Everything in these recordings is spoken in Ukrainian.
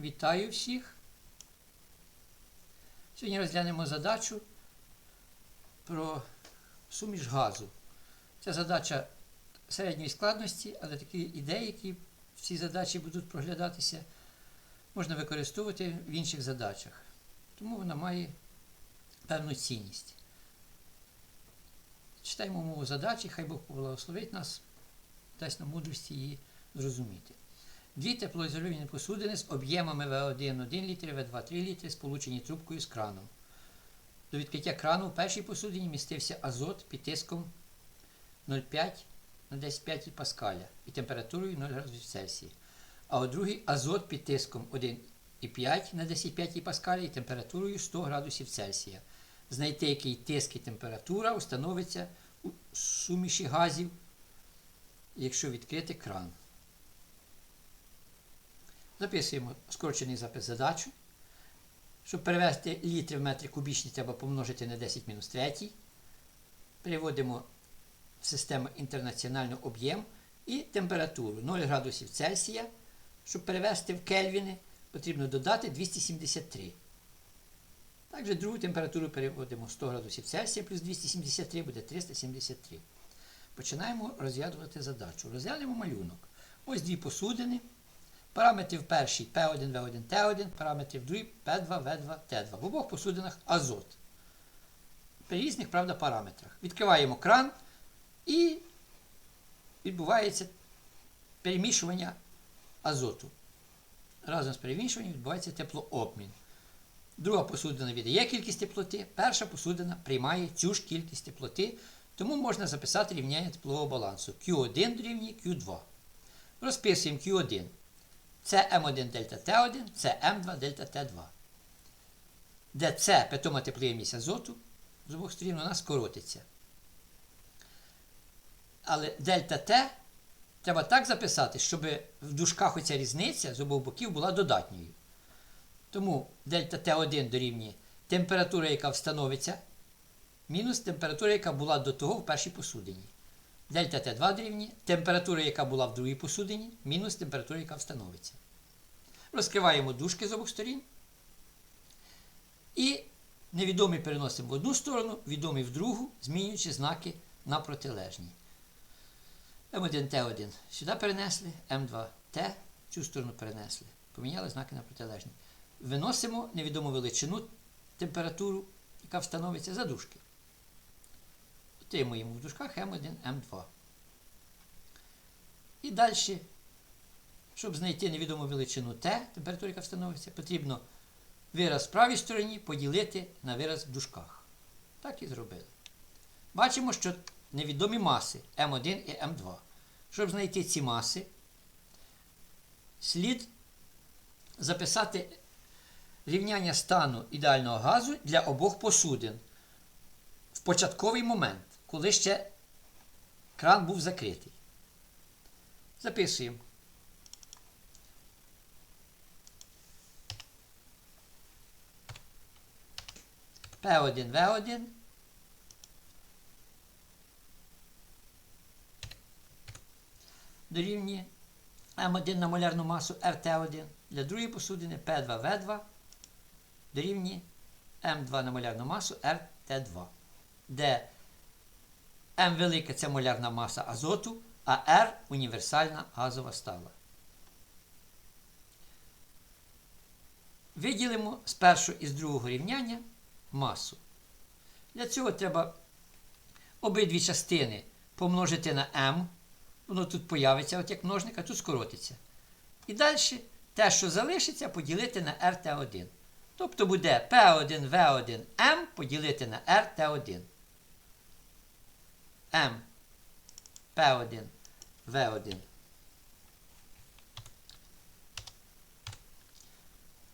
Вітаю всіх. Сьогодні розглянемо задачу про суміш газу. Це задача середньої складності, але такі ідеї, які в цій задачі будуть проглядатися, можна використовувати в інших задачах. Тому вона має певну цінність. Читаємо мову задачі, хай Бог поблагословить нас, дасть нам мудрості її зрозуміти. Дві теплоізольовані посудини з об'ємами В1 1 літр, В2 3 літри, сполучені трубкою з краном. До відкриття крану в першій посудині містився азот під тиском 0,5 на 10,5 паскаля і температурою 0 градусів Цельсія. А у другій азот під тиском 1,5 на 10,5 паскаля і температурою 100 градусів Цельсія. Знайти, який тиск і температура установиться у суміші газів, якщо відкрити кран. Записуємо скорочений запис задачу. Щоб перевести літри в метри кубічні, треба помножити на 10 мінус 3. Переводимо в систему інтернаціональний об'єм і температуру 0 градусів Цельсія. Щоб перевести в кельвіни, потрібно додати 273. Також другу температуру переводимо 100 градусів Цельсія плюс 273 буде 373. Починаємо розглядувати задачу. Розглянемо малюнок. Ось дві посудини. Параметрів перший P1, V1, T1, параметрів другий P2, V2, T2. В обох посудинах азот. При різних, правда, параметрах. Відкриваємо кран і відбувається перемішування азоту. Разом з перемішуванням відбувається теплообмін. Друга посудина віддає кількість теплоти, перша посудина приймає цю ж кількість теплоти, тому можна записати рівняння теплового балансу Q1 дорівнює Q2. Розписуємо Q1. Це М1 дельта Т1, це М2 дельта Т2. Де це питома теплоємність азоту з обох сторін нас скоротиться. Але дельта Т треба так записати, щоб в дужках оця різниця з обох боків була додатньою. Тому дельта Т1 дорівнює температура, яка встановиться, мінус температура, яка була до того в першій посудині. Дельта Т2 дорівнює температура, яка була в другій посудині, мінус температура, яка встановиться. Розкриваємо дужки з обох сторін. І невідомі переносимо в одну сторону, відомі в другу, змінюючи знаки на протилежні. М1Т1 сюди перенесли, М2Т в цю сторону перенесли. Поміняли знаки на протилежні. Виносимо невідому величину температуру, яка встановиться за дужки. Отримуємо в дужках М1, М2. І далі, щоб знайти невідому величину Т, температуру, яка встановиться, потрібно вираз в правій стороні поділити на вираз в дужках. Так і зробили. Бачимо, що невідомі маси М1 і М2. Щоб знайти ці маси, слід записати рівняння стану ідеального газу для обох посудин в початковий момент, коли ще кран був закритий. Записуємо. П1, В1. Дорівнює М1 на молярну масу РТ1 для другої посудини П2В2 дорівнює М2 на молярну масу РТ2, де М велика це молярна маса азоту, а R універсальна газова стала. Виділимо з першого і з другого рівняння масу. Для цього треба обидві частини помножити на m. Воно тут появиться, от як множник, а тут скоротиться. І далі те, що залишиться, поділити на RT1. Тобто буде P1V1M поділити на RT1. M P1 V1.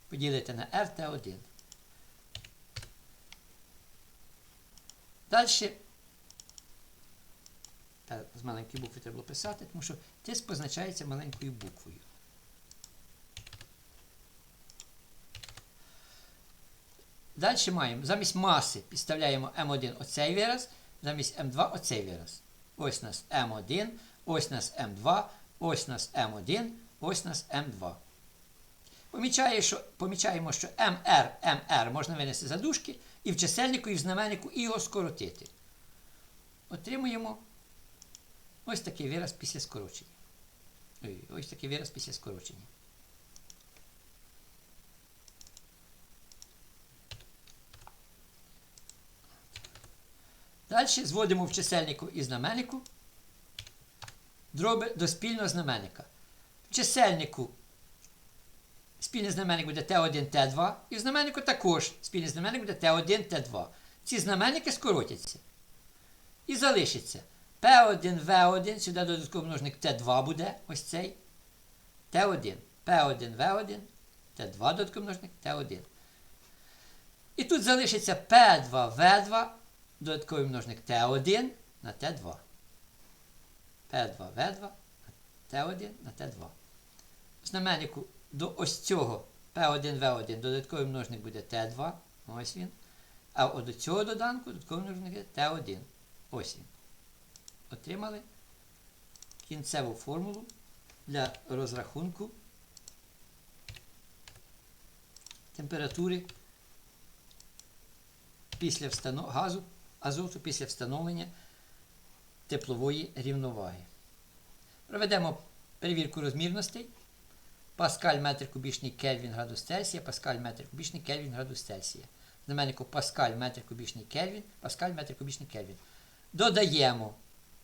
Поділити на RT1. Далі з маленької букви треба було писати, тому що тиск позначається маленькою буквою. Далі маємо замість маси підставляємо М1 оцей вираз, замість М2 оцей вираз. Ось нас М1, ось нас М2, ось нас М1, ось нас М2. Помічає, що, помічаємо, що МР, МР можна винести за дужки і в чисельнику, і в знаменнику, і його скоротити. Отримуємо ось такий вираз після скорочення. Ой, ось такий вираз після скорочення. Далі зводимо в чисельнику і знаменнику дроби до спільного знаменника. В чисельнику спільний знаменник буде Т1, Т2, і в знаменнику також спільний знаменник буде Т1, Т2. Ці знаменники скоротяться. І залишиться P1, V1, сюди додатковий множник Т2 буде, ось цей. Т1, P1, V1, Т2 додатковий множник Т1. І тут залишиться P2, V2, додатковий множник Т1 на Т2. P2, V2 на Т1 на Т2. В знаменнику до ось цього P1, V1 додатковий множник буде Т2. Ось він. А от до цього доданку додатковий множник буде Т1. Ось він. Отримали кінцеву формулу для розрахунку температури після газу азоту після встановлення теплової рівноваги. Проведемо перевірку розмірностей. Паскаль метр кубічний Кельвін градус Цельсія, Паскаль метр кубічний Кельвін градус Цельсія. Знаменнику Паскаль метр кубічний Кельвін, Паскаль метр кубічний Кельвін. Додаємо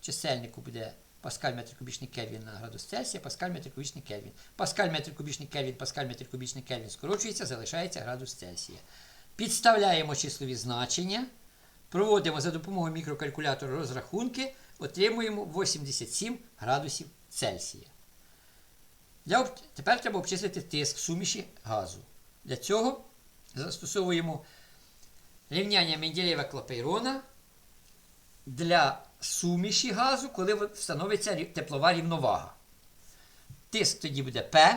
чисельнику буде Паскаль метр кубічний Кельвін на градус Цельсія, Паскаль метр кубічний Кельвін. Паскаль метр кубічний Кельвін, Паскаль метр кубічний Кельвін скорочується, залишається градус Цельсія. Підставляємо числові значення, проводимо за допомогою мікрокалькулятора розрахунки, отримуємо 87 градусів Цельсія. Для, тепер треба обчислити тиск суміші газу. Для цього застосовуємо рівняння Менделєва Клапейрона для суміші газу, коли встановиться теплова рівновага. Тиск тоді буде P,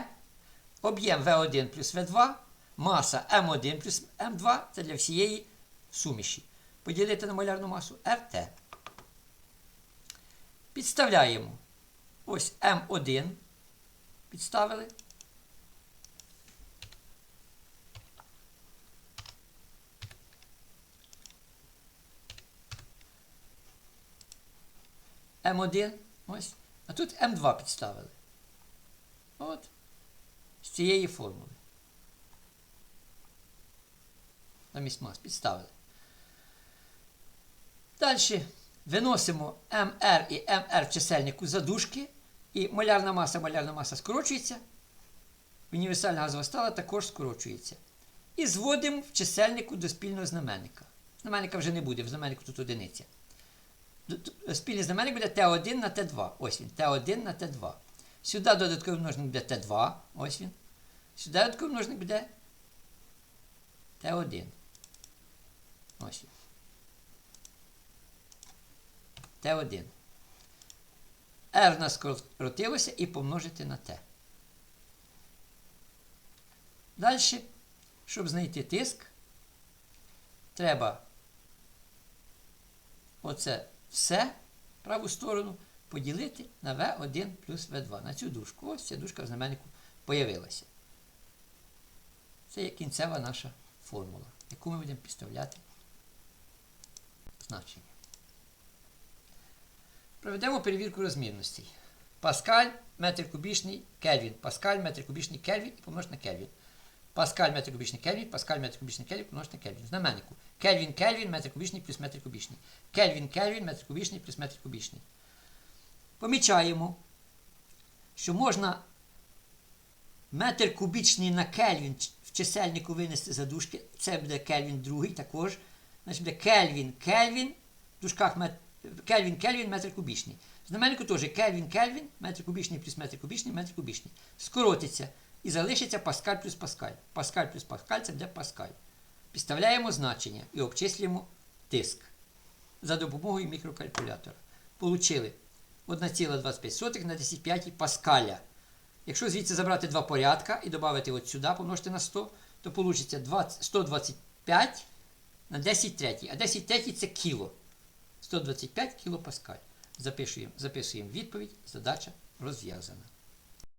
об'єм V1 плюс V2, маса M1 плюс M2 це для всієї суміші. Поділити на молярну масу RT. Підставляємо ось М1 підставили. М1, ось. А тут М2 підставили. От. З цієї формули. Замість мас підставили. Далі виносимо МР і МР в чисельнику за дужки. І молярна маса, молярна маса скорочується. Універсальна газова стала також скорочується. І зводимо в чисельнику до спільного знаменника. Знаменника вже не буде, в знаменнику тут одиниця. Спільний знаменник буде Т1 на Т2. Ось він. Т1 на Т2. Сюди додатковий множник буде Т2. Ось він. Сюди додатковий множник буде Т1. Ось він. Т1. R нас скоротилося і помножити на Т. Далі, щоб знайти тиск, треба оце все праву сторону поділити на V1 плюс V2. На цю дужку. Ось ця дужка в знаменнику появилася. Це є кінцева наша формула, яку ми будемо підставляти значення. Проведемо перевірку розмірностей. Паскаль, метр кубічний, Кельвін. Паскаль, метр кубічний, Кельвін і помнож на Кельвін. Паскаль, метр кубічний, Кельвін, Паскаль, метр кубічний, Кельвін, помнож на Кельвін. Знаменнику. Кельвін, Кельвін, метр кубічний плюс метр кубічний. Кельвін, Кельвін, метр кубічний плюс метр кубічний. Помічаємо, що можна метр кубічний на Кельвін в чисельнику винести за дужки. Це буде Кельвін другий також. Значить буде Кельвін, Кельвін, в дужках мет... Кельвін, Кельвін, метр кубічний. Знаменнику теж Кельвін, Кельвін, метр кубічний плюс метр кубічний, метр кубічний. Скоротиться і залишиться Паскаль плюс Паскаль. Паскаль плюс Паскаль це буде Паскаль. Підставляємо значення і обчислюємо тиск за допомогою мікрокалькулятора. Получили 1,25 на 10,5 Паскаля. Якщо звідси забрати два порядка і додати от сюди, помножити на 100, то вийде 125 на 10 третій. А 10 третій це кіло. 125 кПа. Записуємо, записуємо відповідь, задача розв'язана.